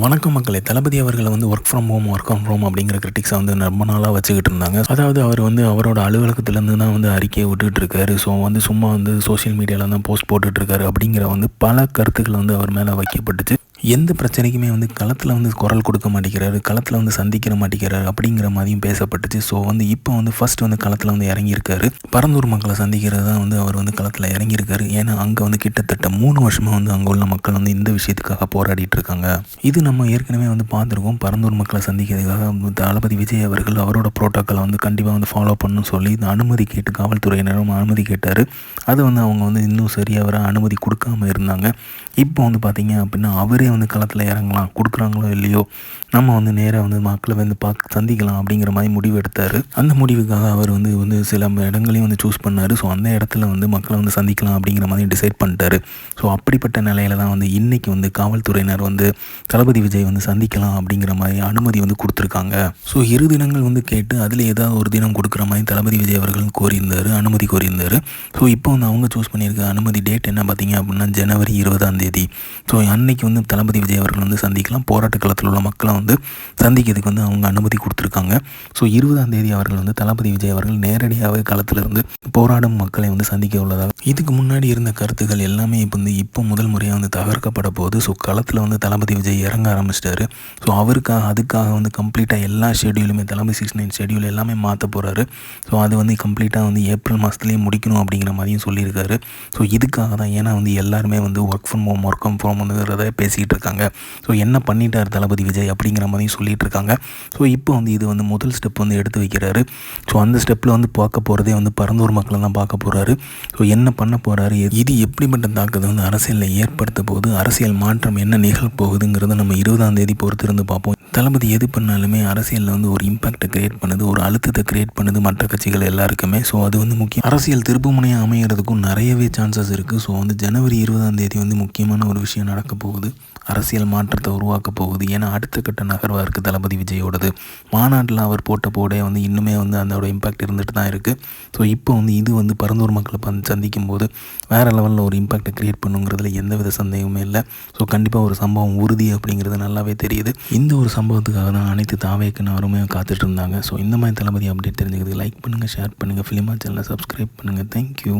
வணக்கம் மக்களே. தளபதி அவர்களை வந்து work from home work from home அப்படிங்கிற கிரிட்டிக்ஸை வந்து ரொம்ப நாளாக வச்சுக்கிட்டு இருந்தாங்க. அதாவது அவர் வந்து அவரோட அலுவலகத்துலேருந்து தான் வந்து அறிக்கையை விட்டுட்டு இருக்காரு. ஸோ வந்து சும்மா வந்து சோஷியல் மீடியாவில் தான் போஸ்ட் போட்டுட்ருக்காரு அப்படிங்கிற வந்து பல கருத்துக்கள் வந்து அவர் மேலே வைக்கப்பட்டுச்சு. எந்த பிரச்சனைக்குமே வந்து களத்தில் வந்து குரல் கொடுக்க மாட்டேங்கிறாரு களத்தில் வந்து சந்திக்கிற மாட்டேங்கிறாரு அப்படிங்கிற மாதிரியும் பேசப்பட்டுச்சு. ஸோ வந்து இப்போ வந்து ஃபர்ஸ்ட் வந்து களத்தில் வந்து இறங்கியிருக்காரு. பரந்தூர் மக்களை சந்திக்கிறது தான் வந்து அவர் வந்து களத்தில் இறங்கியிருக்காரு. ஏன்னா அங்கே வந்து கிட்டத்தட்ட மூணு வருஷமாக வந்து அங்கே உள்ள மக்கள் வந்து இந்த விஷயத்துக்காக போராடிட்டு இருக்காங்க. இது நம்ம ஏற்கனவே வந்து பார்த்துருக்கோம். பரந்தூர் மக்களை சந்திக்கிறதுக்காக தளபதி விஜய் அவர்கள் அவரோட ப்ரோட்டோக்காலை வந்து கண்டிப்பாக வந்து ஃபாலோ பண்ணணும்னு சொல்லி அனுமதி கேட்டு காவல்துறையினரும் அனுமதி கேட்டார். அது வந்து அவங்க வந்து இன்னும் சரியாக வர அனுமதி கொடுக்காம இருந்தாங்க. இப்போ வந்து பார்த்தீங்க அப்படின்னா அவரே வந்து களத்தில் இறங்கலாம் கொடுக்குறாங்களோ இல்லையோ நம்ம வந்து நேராக வந்து மக்களை வந்து பார்க்க சந்திக்கலாம் அப்படிங்கிற மாதிரி முடிவு எடுத்தார். அந்த முடிவுக்காக அவர் வந்து வந்து சில இடங்களையும் வந்து சூஸ் பண்ணார். ஸோ அந்த இடத்துல வந்து மக்களை வந்து சந்திக்கலாம் அப்படிங்கிற மாதிரி டிசைட் பண்ணிட்டாரு. ஸோ அப்படிப்பட்ட நிலையில தான் வந்து இன்றைக்கி வந்து காவல்துறையினர் வந்து தளபதி விஜய் வந்து சந்திக்கலாம் அப்படிங்கிற மாதிரி அனுமதி வந்து கொடுத்துருக்காங்க. ஸோ இரு தினங்கள் வந்து கேட்டு அதில் ஏதாவது ஒரு தினம் கொடுக்குற மாதிரி தளபதி விஜய் அவர்கள் கோரியிருந்தார் அனுமதி கோரியிருந்தார். ஸோ இப்போ வந்து அவங்க சூஸ் பண்ணியிருக்க அனுமதி டேட் என்ன பார்த்தீங்க அப்படின்னா ஜனவரி இருபதாம் தேதி. ஸோ அன்னைக்கு வந்து தளபதி தளபதி விஜய் அவர்கள் வந்து சந்திக்கலாம். போராட்ட களத்தில் உள்ள மக்களை வந்து சந்திக்கிறதுக்கு வந்து அவங்க அனுமதி கொடுத்துருக்காங்க. ஸோ இருபதாம் தேதி அவர்கள் வந்து தளபதி விஜய் அவர்கள் நேரடியாகவே களத்திலிருந்து போராடும் மக்களை வந்து சந்திக்க உள்ளதாக. இதுக்கு முன்னாடி இருந்த கருத்துக்கள் எல்லாமே இப்போ வந்து இப்போ முதல் முறையாக வந்து தகர்க்கப்பட போகுது. ஸோ களத்தில் வந்து தளபதி விஜய் இறங்க ஆரம்பிச்சிட்டாரு. ஸோ அவருக்காக அதுக்காக வந்து கம்ப்ளீட்டாக எல்லா ஷெடியூலுமே தளபதி சிக்ஸ் நைன் ஷெடியூல் எல்லாமே மாற்ற போகிறாரு ஸோ அது வந்து கம்ப்ளீட்டாக வந்து ஏப்ரல் மாதத்துலேயே முடிக்கணும் அப்படிங்கிற மாதிரியும் சொல்லியிருக்காரு. ஸோ இதுக்காக தான் ஏன்னா வந்து எல்லாருமே வந்து work from home work from ஹோம்ங்கிறத பேசிகிட்டு இருக்காங்க ஸோ என்ன பண்ணிட்டார் தளபதி விஜய் அப்படிங்கிற மாதிரியும் சொல்லிகிட்டு இருக்காங்க ஸோ இப்போ வந்து இது வந்து முதல் ஸ்டெப் வந்து எடுத்து வைக்கிறாரு. ஸோ அந்த ஸ்டெப்பில் வந்து பார்க்க போகிறதே வந்து பரந்தூர் மக்களை தான் பார்க்க போகிறாரு ஸோ என்ன பண்ண போகிறாரு இது எப்படிப்பட்ட தாக்கத்தை வந்து அரசியலில் ஏற்படுத்த போகுது? அரசியல் மாற்றம் என்ன நிகழ போகுதுங்கிறத நம்ம இருபதாம் தேதி பொறுத்திருந்து பார்ப்போம். தளபதி எது பண்ணாலுமே அரசியலில் வந்து ஒரு இம்பாக்டை கிரியேட் பண்ணுது ஒரு அழுத்தத்தை கிரியேட் பண்ணுது மற்ற கட்சிகள் எல்லாருக்குமே. ஸோ அது வந்து முக்கியம். அரசியல் திருப்புமுனையாக அமைகிறதுக்கும் நிறையவே சான்சஸ் இருக்குது ஸோ வந்து ஜனவரி இருபதாம் தேதி வந்து முக்கியமான ஒரு விஷயம் நடக்க போகுது. அரசியல் மாற்றத்தை உருவாக்க போகுது. ஏன்னா அடுத்த கட்ட நகர்வாக இருக்குது தளபதி விஜயோடது. மாநாட்டில் அவர் போட்ட போடே வந்து இன்னுமே வந்து அதோட இம்பாக்ட் இருந்துட்டு தான் இருக்குது ஸோ இப்போ வந்து இது வந்து பரந்தூர் மக்களை பந் சந்திக்கும் போது வேறு லெவலில் ஒரு இம்பாக்டை க்ரியேட் பண்ணுங்கிறதுல எந்தவித சந்தேகமே இல்லை. ஸோ கண்டிப்பாக ஒரு சம்பவம் உறுதி அப்படிங்கிறது நல்லாவே தெரியுது. இந்த ஒரு சம்பவத்துக்காக தான் அனைத்து தாவேக்குன்னு அருமையாக காத்துட்டு இருந்தாங்க. ஸோ இந்த மாதிரி தளபதி அப்டேட் தெரிஞ்சுக்கிறது லைக் பண்ணுங்கள் ஷேர் பண்ணுங்கள் ஃபிலிமா சேனலை சப்ஸ்கிரைப் பண்ணுங்கள் தேங்க்யூ